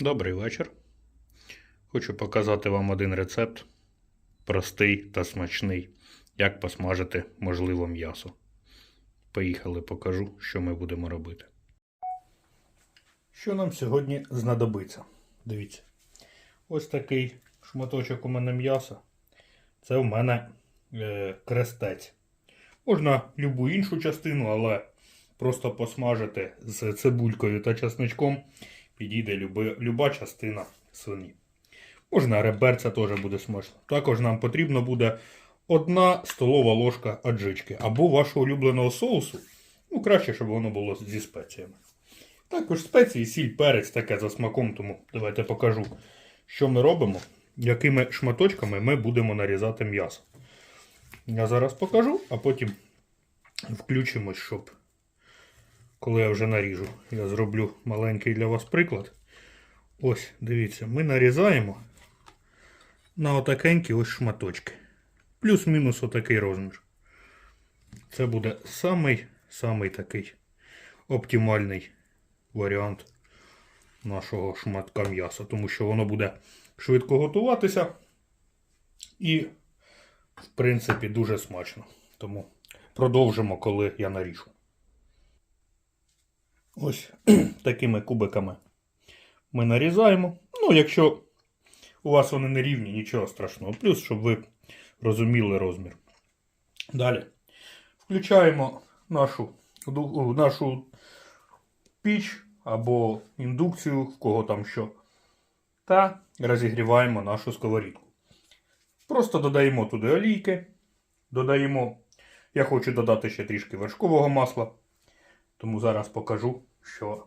Добрий вечір. Хочу показати вам один рецепт. Простий та смачний. Як посмажити можливо м'ясо. Поїхали, покажу, що ми будемо робити. Що нам сьогодні знадобиться? Дивіться. Ось такий шматочок у мене м'яса. Це у мене е, крестець. Можна любу іншу частину, але просто посмажити з цибулькою та часничком підійде люби, люба частина свині. Можна реберця теж буде смачно. Також нам потрібно буде одна столова ложка аджички або вашого улюбленого соусу. Ну, краще, щоб воно було зі спеціями. Також спеції, сіль, перець таке за смаком, тому давайте покажу, що ми робимо, якими шматочками ми будемо нарізати м'ясо. Я зараз покажу, а потім включимось, щоб коли я вже наріжу, я зроблю маленький для вас приклад. Ось, дивіться, ми нарізаємо на отакенькі ось шматочки. Плюс-мінус отакий розмір. Це буде самий, самий такий оптимальний варіант нашого шматка м'яса, тому що воно буде швидко готуватися і, в принципі, дуже смачно. Тому продовжимо, коли я наріжу. Ось такими кубиками ми нарізаємо. Ну, якщо у вас вони не рівні, нічого страшного. Плюс, щоб ви розуміли розмір. Далі. Включаємо нашу, нашу піч або індукцію, в кого там що. Та розігріваємо нашу сковорідку. Просто додаємо туди олійки. Додаємо, я хочу додати ще трішки вершкового масла. Тому зараз покажу, що,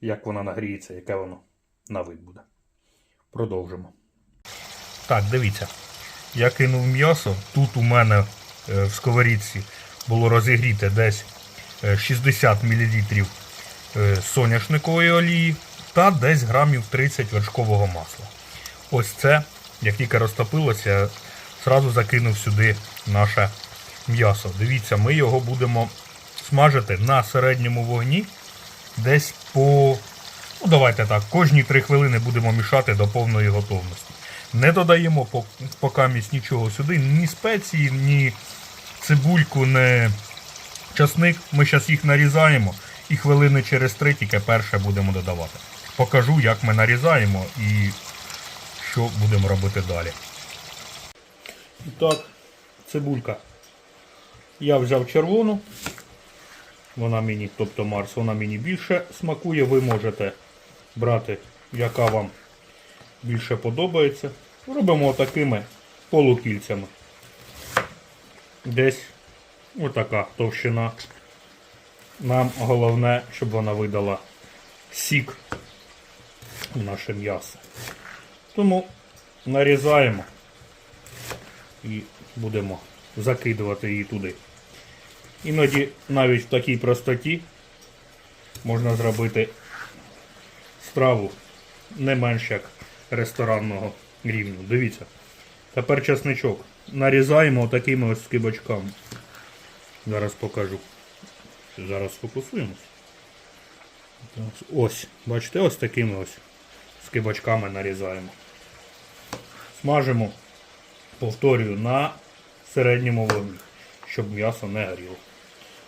як вона нагріється, яке воно на вид буде. Продовжимо. Так, дивіться. Я кинув м'ясо. Тут у мене е, в сковорідці було розігріте десь е, 60 мл е, соняшникової олії та десь грамів 30 вершкового масла. Ось це, як тільки розтопилося, зразу закинув сюди наше м'ясо. Дивіться, ми його будемо смажити на середньому вогні десь по. Ну, давайте так, кожні 3 хвилини будемо мішати до повної готовності. Не додаємо по- поки нічого сюди, ні спеції, ні цибульку, ні часник. Ми зараз їх нарізаємо і хвилини через 3 тільки перше будемо додавати. Покажу, як ми нарізаємо і що будемо робити далі. І так, цибулька. Я взяв червону. Вона мені, тобто Марс, вона мені більше смакує. Ви можете брати, яка вам більше подобається. Робимо такими полукільцями. Десь отака товщина. Нам головне, щоб вона видала сік в наше м'ясо. Тому нарізаємо і будемо закидувати її туди. Іноді навіть в такій простоті можна зробити страву не менш як ресторанного рівню. Дивіться. Тепер чесничок. Нарізаємо такими ось скибочками. Зараз покажу. Зараз сфокусуємось. Ось, бачите, ось такими ось скибочками нарізаємо. Смажимо, повторюю, на середньому вогні, щоб м'ясо не горіло.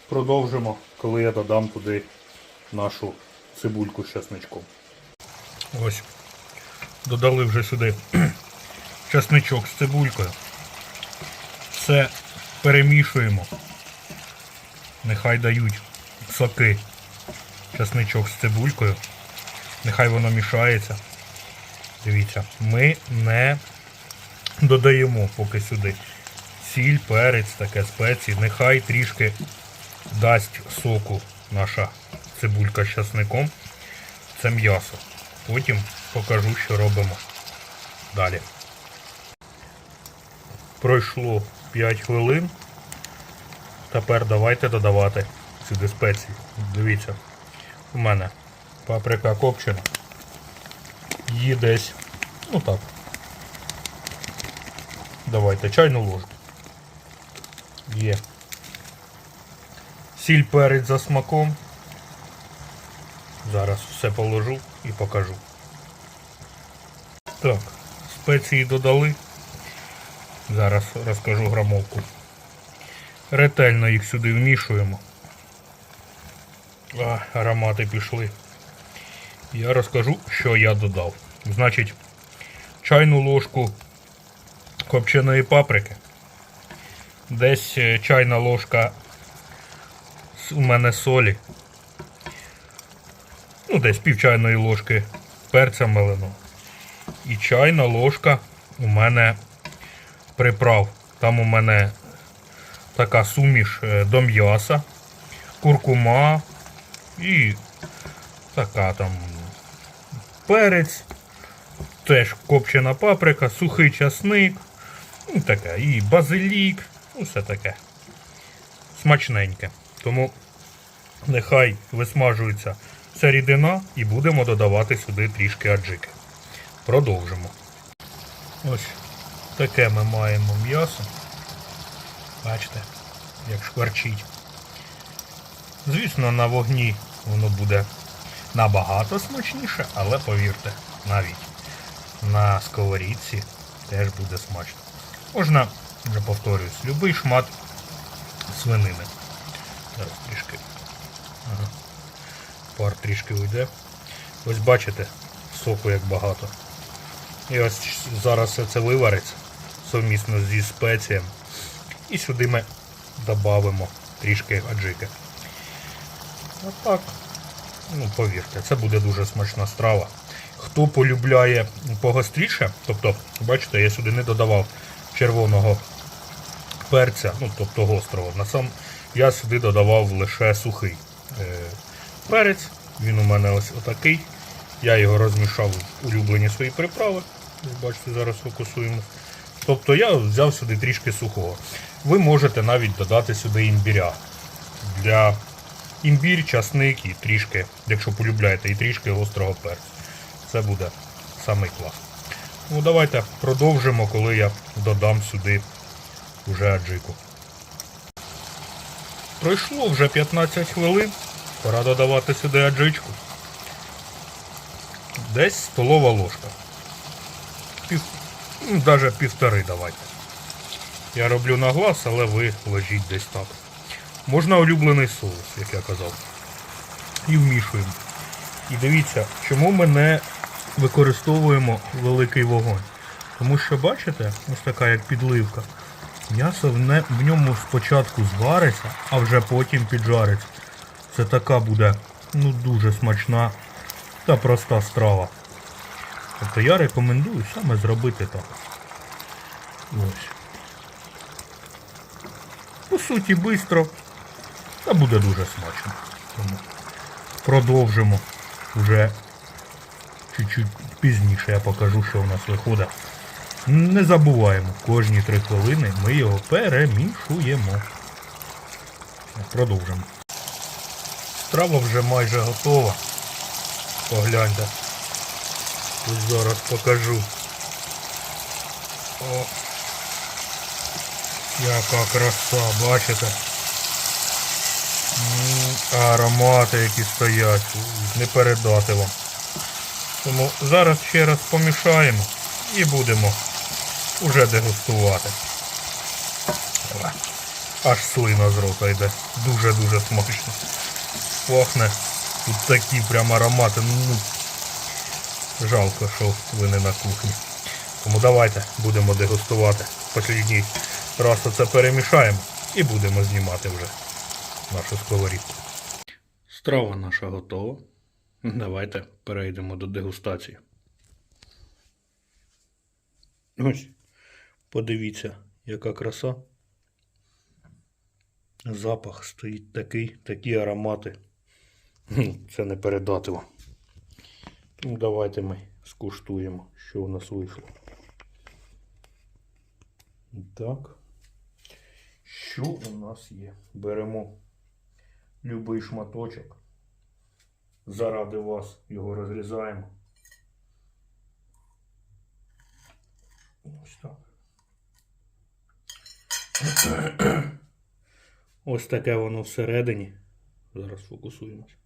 Продовжимо, коли я додам туди нашу цибульку з чесничком. Ось. Додали вже сюди чесничок з цибулькою. Все перемішуємо. Нехай дають соки чесничок з цибулькою. Нехай воно мішається. Дивіться, ми не додаємо поки сюди сіль, перець, таке спеції. Нехай трішки дасть соку наша цибулька з часником. Це м'ясо. Потім покажу, що робимо далі. Пройшло 5 хвилин. Тепер давайте додавати сюди спеції. Дивіться, у мене паприка копчена. Її десь, ну так. Давайте чайну ложку. Є. Сіль перець за смаком. Зараз все положу і покажу. Так, спеції додали. Зараз розкажу грамовку. Ретельно їх сюди вмішуємо. А, аромати пішли. Я розкажу, що я додав. Значить, чайну ложку копченої паприки. Десь е, чайна ложка у мене солі. Ну, десь пів чайної ложки перця меленого. І чайна ложка у мене приправ. Там у мене така суміш е, до м'яса, куркума і така там перець, теж копчена паприка, сухий часник, ну таке, і базилік, ну все таке. Смачненьке. Тому нехай висмажується ця рідина і будемо додавати сюди трішки аджики. Продовжимо. Ось таке ми маємо м'ясо. Бачите, як шкварчить. Звісно, на вогні воно буде набагато смачніше, але повірте, навіть на сковорідці теж буде смачно. Можна, вже повторюсь, любий шмат свинини. Зараз трішки. Ага. Пар трішки уйде. Ось бачите, соку як багато. І ось зараз все це вивариться совмісно зі спеціями. І сюди ми додамо трішки аджики. Отак. Ну, повірте, це буде дуже смачна страва. Хто полюбляє погостріше, тобто, бачите, я сюди не додавав червоного перця, ну тобто гострого. На сам я сюди додавав лише сухий е, перець. Він у мене ось отакий. Я його розмішав в улюблені свої приправи. Бачите, зараз фокусуємо. Тобто я взяв сюди трішки сухого. Ви можете навіть додати сюди імбіря. Для імбір, часник і трішки, якщо полюбляєте, і трішки гострого перцю. Це буде самий клас. Ну давайте продовжимо, коли я додам сюди вже аджику. Пройшло вже 15 хвилин. Пора додавати сюди аджичку. Десь столова ложка. Пів, ну, навіть півтори давайте. Я роблю на глаз, але ви ложіть десь так. Можна улюблений соус, як я казав. І вмішуємо. І дивіться, чому ми не використовуємо великий вогонь. Тому що, бачите, ось така як підливка. М'ясо в, ньому спочатку звариться, а вже потім піджариться. Це така буде ну, дуже смачна та проста страва. Тобто я рекомендую саме зробити так. Ось. По суті, швидко. Та буде дуже смачно. Тому продовжимо вже чуть-чуть пізніше я покажу, що у нас виходить. Не забуваємо, кожні три хвилини ми його перемішуємо. Продовжимо. Страва вже майже готова. Погляньте. Ось зараз покажу. О, яка краса, бачите? Аромати, які стоять, не передати вам. Тому зараз ще раз помішаємо і будемо уже дегустувати. Аж слина з рота йде. Дуже-дуже смачно. Пахне. Тут такі прям аромати. Ну, жалко, що ви не на кухні. Тому давайте будемо дегустувати. Послідній раз це перемішаємо і будемо знімати вже нашу сковорідку. Страва наша готова. Давайте перейдемо до дегустації. Ось, подивіться, яка краса. Запах стоїть такий, такі аромати. Це не передати вам. Ну, давайте ми скуштуємо, що у нас вийшло. Так. Що у нас є? Беремо любий шматочок. Заради вас його розрізаємо. Ось так. Ось таке воно всередині. Зараз фокусуємось.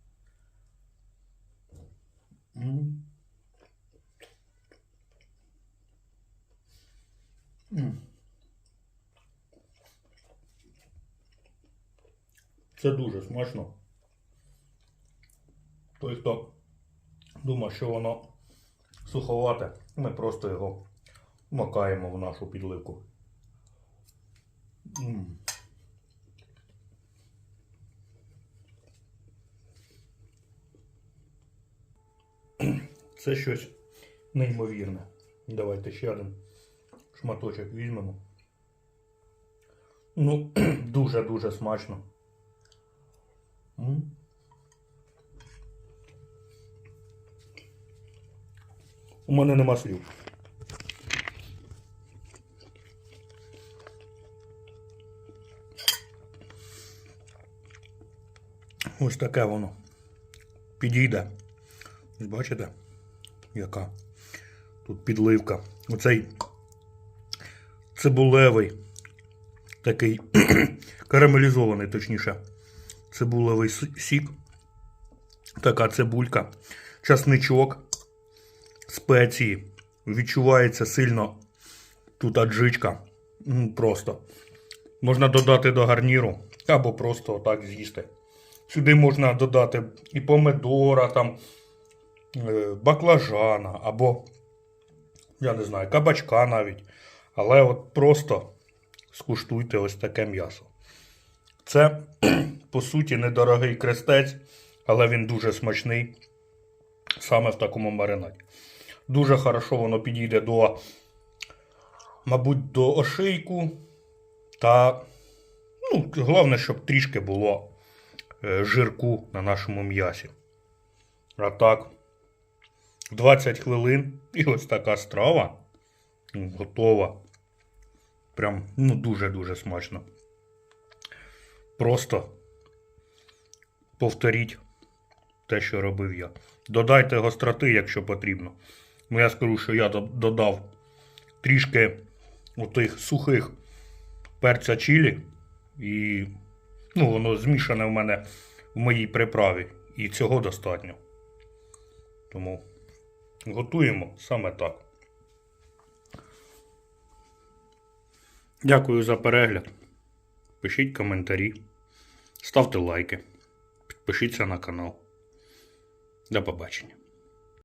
Це дуже смачно. Той, хто думає, що воно суховате, ми просто його макаємо в нашу підливку. Це щось неймовірне. Давайте ще один шматочок візьмемо. Ну, дуже-дуже смачно. У мене нема слів. Ось таке воно. Підійде. Ось бачите, яка тут підливка. Оцей цибулевий, такий карамелізований, точніше, цибулевий сік. Така цибулька, часничок, спеції. Відчувається сильно тут аджичка. Просто. Можна додати до гарніру або просто отак з'їсти. Сюди можна додати і помидора, там, е, баклажана, або, я не знаю, кабачка навіть. Але от просто скуштуйте ось таке м'ясо. Це, по суті, недорогий крестець, але він дуже смачний саме в такому маринаді. Дуже хорошо воно підійде до, мабуть, до ошийку. Та, ну, головне, щоб трішки було жирку на нашому м'ясі. А так, 20 хвилин і ось така страва готова. Прям ну, дуже-дуже смачно. Просто повторіть те, що робив я. Додайте гостроти, якщо потрібно. Ну, я скажу, що я додав трішки отих сухих перця чилі. І ну, воно змішане в мене в моїй приправі. І цього достатньо. Тому готуємо саме так. Дякую за перегляд. Пишіть коментарі, ставте лайки, підпишіться на канал. До побачення.